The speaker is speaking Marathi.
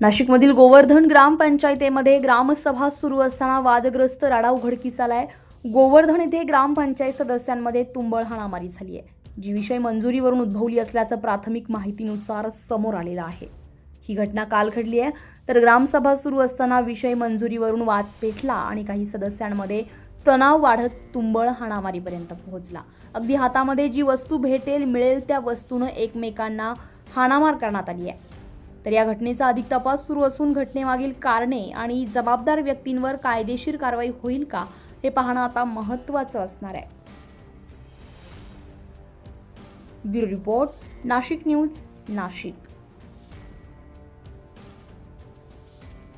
नाशिकमधील गोवर्धन ग्रामपंचायतीमध्ये ग्रामसभा सुरू असताना वादग्रस्त राडा उघडकीस आलाय गोवर्धन येथे ग्रामपंचायत सदस्यांमध्ये तुंबळ हाणामारी झाली आहे जी विषय मंजुरीवरून उद्भवली असल्याचं प्राथमिक माहितीनुसार समोर आलेलं आहे. ही घटना काल घडली आहे. तर ग्रामसभा सुरू असताना विषय मंजुरीवरून वाद पेटला आणि काही सदस्यांमध्ये तणाव वाढत तुंबळ हाणामारीपर्यंत पोहोचला. अगदी हातामध्ये जी वस्तू भेटेल मिळेल त्या वस्तूनं एकमेकांना हाणामार करण्यात आली आहे. तर या घटनेचा अधिक तपास सुरू असून घटनेमागील कारणे आणि जबाबदार व्यक्तींवर कायदेशीर कारवाई होईल का हे पाहणं आता महत्त्वाचं असणार आहे. Bureau report Nashik news Nashik.